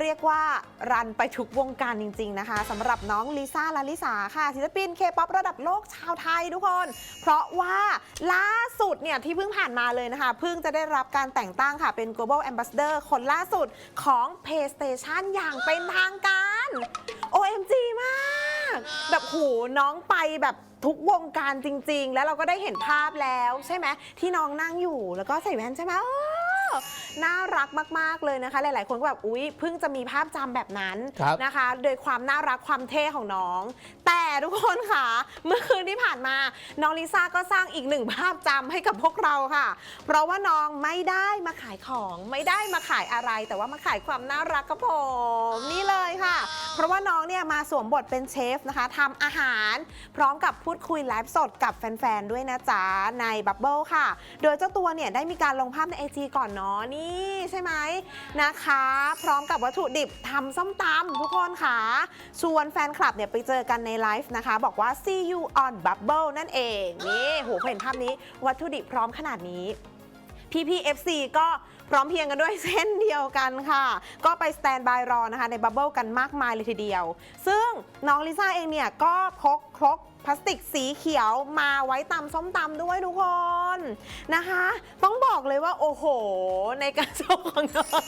เรียกว่ารันไปทุกวงการจริง ๆ นะคะสำหรับน้องลิซ่าลาลิสาค่ะศิลปินเคป๊อประดับโลกชาวไทยทุกคน เพราะว่าล่าสุดเนี่ยที่เพิ่งผ่านมาเลยนะคะ เพิ่งจะได้รับการแต่งตั้งค่ะเป็น global ambassador คนล่าสุดของ PlayStation อย่างเป็นทางการ OMG มากแบบโหน้องไปแบบทุกวงการจริง ๆ แล้วเราก็ได้เห็นภาพแล้วใช่ไหมที่น้องนั่งอยู่แล้วก็ใส่แว่นใช่ไหม น่ารักมาก ๆ เลยนะคะ หลาย ๆ คนก็แบบอุ๊ยเพิ่งจะมีภาพจำแบบนั้นครับนะคะ โดยความน่ารักความเท่ของน้อง แต่ทุกคนค่ะ เมื่อคืนที่ผ่านมา น้องลิซ่าก็สร้างอีกหนึ่งภาพจำให้กับพวกเราค่ะ เพราะว่าน้องไม่ได้มาขายของ ไม่ได้มาขายอะไร แต่ว่ามาขายความน่ารักกับผมนี่ เพราะว่าน้องเนี่ยมาสวมบทเป็นเชฟนะคะทำอาหารพร้อมกับพูดคุยไลฟ์สดกับแฟนๆ ด้วยนะจ๊ะ ในบับเบิลค่ะ โดยเจ้าตัวเนี่ยได้มีการลงภาพใน IG ก่อนเนาะนี่ใช่ไหมนะคะ พร้อมกับวัตถุดิบทำส้มตำทุกคนค่ะ ชวนแฟนคลับเนี่ยไปเจอกันในไลฟ์นะคะ บอกว่า see you on bubble นั่นเอง นี่โหพอเห็นภาพนี้วัตถุดิบพร้อมขนาดนี้ PPFC ก็ พร้อมเพียงกันด้วยเช่นเดียวกันค่ะ ก็ไปสแตนบายรอนะคะในบับเบิลกันมากมายเลยทีเดียว ซึ่งน้องลิซ่าเองเนี่ยก็พกครก พลาสติกสีเขียวมาไว้ตำส้มตำด้วยทุกคนนะคะ ต้องบอกเลยว่า โอ้โห ในการโชว์ของน้อง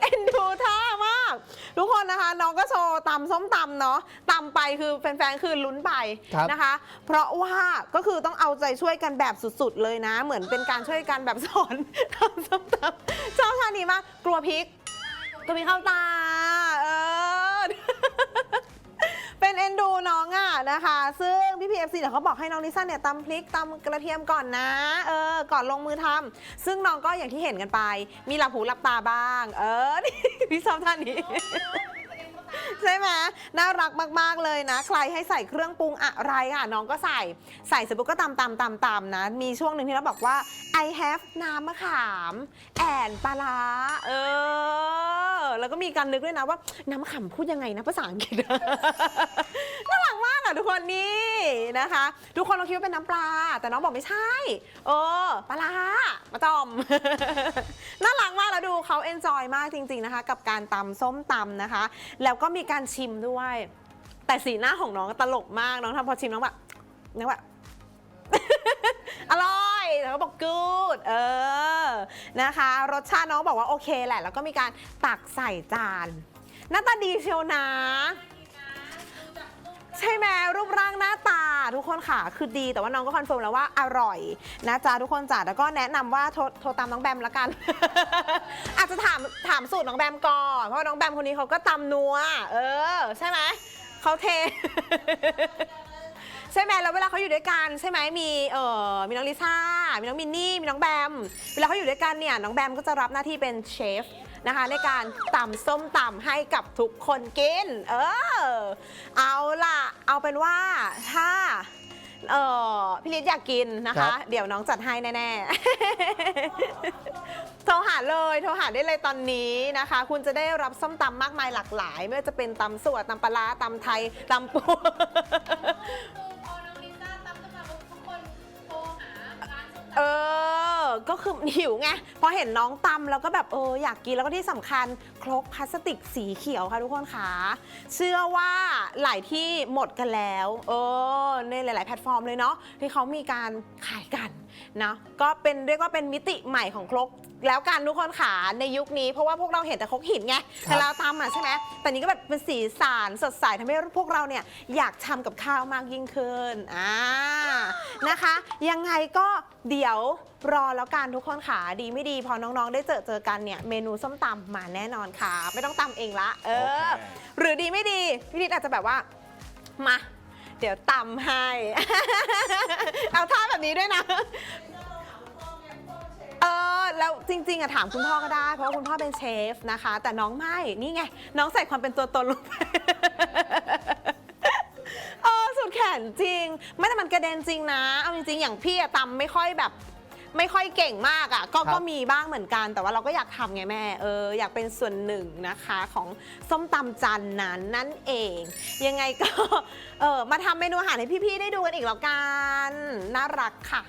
เอ็นดูท่ามาก ทุกคนนะคะน้องก็โชว์ตำส้มตำเนาะตำไปคือแฟนๆคือลุ้นไปครับนะคะ เพราะว่าก็คือต้องเอาใจช่วยกันแบบสุดๆเลยนะ เหมือนเป็นการช่วยกันแบบสอนทำส้มตำชอบท่านี้มากกลัวพริกกลัวพริกเข้าตา เป็นเอ็นดูน้องอะนะคะ ซึ่งพี่พีเอฟซีเนี่ยเขาบอกให้น้องลิซ่าเนี่ยตำพริกตำกระเทียมก่อนนะ เออ ก่อนลงมือทำซึ่งน้องก็อย่างที่เห็นกันไป มีหลับหูหลับตาบ้าง เออนี่พี่ชอบท่านี้ ใช่ไหมน่ารักมากๆเลยนะ ใครให้ใส่เครื่องปรุงอะไรค่ะน้องก็ใส่ใส่เสร็จปุ๊บก็ตำตำตำตำนะ มีช่วงหนึ่งที่เราบอกว่า I have น้ำมะขามแอนปลาร้าเออ แล้วก็มีการนึกด้วยนะว่า น้ำมะขามพูดยังไงนะภาษาอังกฤษ น่ารักมากอะทุกคนนี่นะคะ ทุกคนเราคิดว่าเป็นน้ำปลา แต่น้องบอกไม่ใช่ เออปลาร้ามาจอม เอนจอยมากจริง ๆนะคะ กับการตำส้มตำนะคะ แล้วก็มีการชิมด้วย แต่สีหน้าของน้องตลกมากน้องทำพอชิมน้องแบบน้องแบบ อร่อย แล้วก็บอกกูดเออนะคะ รสชาติน้องบอกว่าโอเคแหละ แล้วก็มีการตักใส่จานหน้าตาดีเชียวนะ ใช่ไหมรูปร่างหน้าตาทุกคนค่ะ คือดีแต่ว่าน้องก็คอนเฟิร์มแล้วว่าอร่อยนะจ๊ะทุกคนจ้ะแล้วก็แนะนำว่าโทรโทรตามน้องแบมละกัน อาจจะถามถามสูตรน้องแบมก่อนเพราะว่าน้องแบมคนนี้เขาก็ตำนัว เออ ใช่ไหมเขาเท ใช่ไหมแล้วเวลาเขาอยู่ด้วยกันใช่ไหมมีเออมีน้องลิซ่ามีน้องมินนี่มีน้องแบมเวลาเขาอยู่ด้วยกันเนี่ยน้องแบมก็จะรับหน้าที่เป็นเชฟ นะคะ ในการตำส้มตำให้กับทุกคนกิน เออ เอาล่ะ เอาเป็นว่าถ้าเออพี่ลิศอยากกินนะครัคะ บ เดี๋ยวน้องจัดให้แน่ๆ โทรหาเลยโทรหาได้เลยตอนนี้นะคะ คุณจะได้รับส้มตำมากมายหลากหลาย ไม่ว่าจะเป็นตำสวดตำปลาร้าตำไทยตำปูพอน้องลิซ่าตำขึ้นมาปุ๊บทุกคนโทรหาร้านส้มตำเออ ก็คือหิวไงพอเห็นน้องตำแล้วก็แบบเอออยากกินแล้วก็ที่สำคัญครกพลาสติกสีเขียวค่ะทุกคนค่ะเชื่อว่าหลายที่หมดกันแล้วเออในหลาย ๆ แพลตฟอร์มเลยเนาะที่เขามีการขายกันนะก็เป็นเรียกว่าเป็นมิติใหม่ของครกแล้วกันทุกคนค่ะในยุคนี้เพราะว่าพวกเราเห็นแต่ครกหินไงแต่เราตำอะใช่ไหมแต่นี้ก็แบบเป็นสีสันสดใสทำให้พวกเราเนี่ยอยากทำกับข้าวมากยิ่งขึ้นอ่านะคะ ยังไงก็เดี๋ยว รอแล้วกันทุกคนค่ะดีไม่ดีพอน้องๆ ได้เจอเจอกันเนี่ยเมนูส้มตำมาแน่นอนค่ะ ไม่ต้องตำเองละ เออโอเคหรือดีไม่ดีพี่นิดอาจจะแบบว่ามาเดี๋ยวตำให้ เอาท่าแบบนี้ด้วยนะ เออ แล้วจริง ๆอะถามคุณพ่อก็ได้ เพราะว่าคุณพ่อเป็นเชฟนะคะ แต่น้องไม่ นี่ไง น้องใส่ความเป็นตัวตนลงไปเออสุดแขนจริง ไม่แต่มันกระเด็นจริงนะ เอาจริงๆ อย่างพี่อะตำไม่ค่อยแบบ ไม่ค่อยเก่งมากอะ่ะก็ครับ ก็มีบ้างเหมือนกัน แต่ว่าเราก็อยากทำไงแม่เอออยากเป็นส่วนหนึ่งนะคะของส้มตำจันนั้นนั่นเอง ยังไงก็ เออมาทำเมนูอาหารให้พี่ๆได้ดูกันอีกแล้วกันน่ารักค่ะ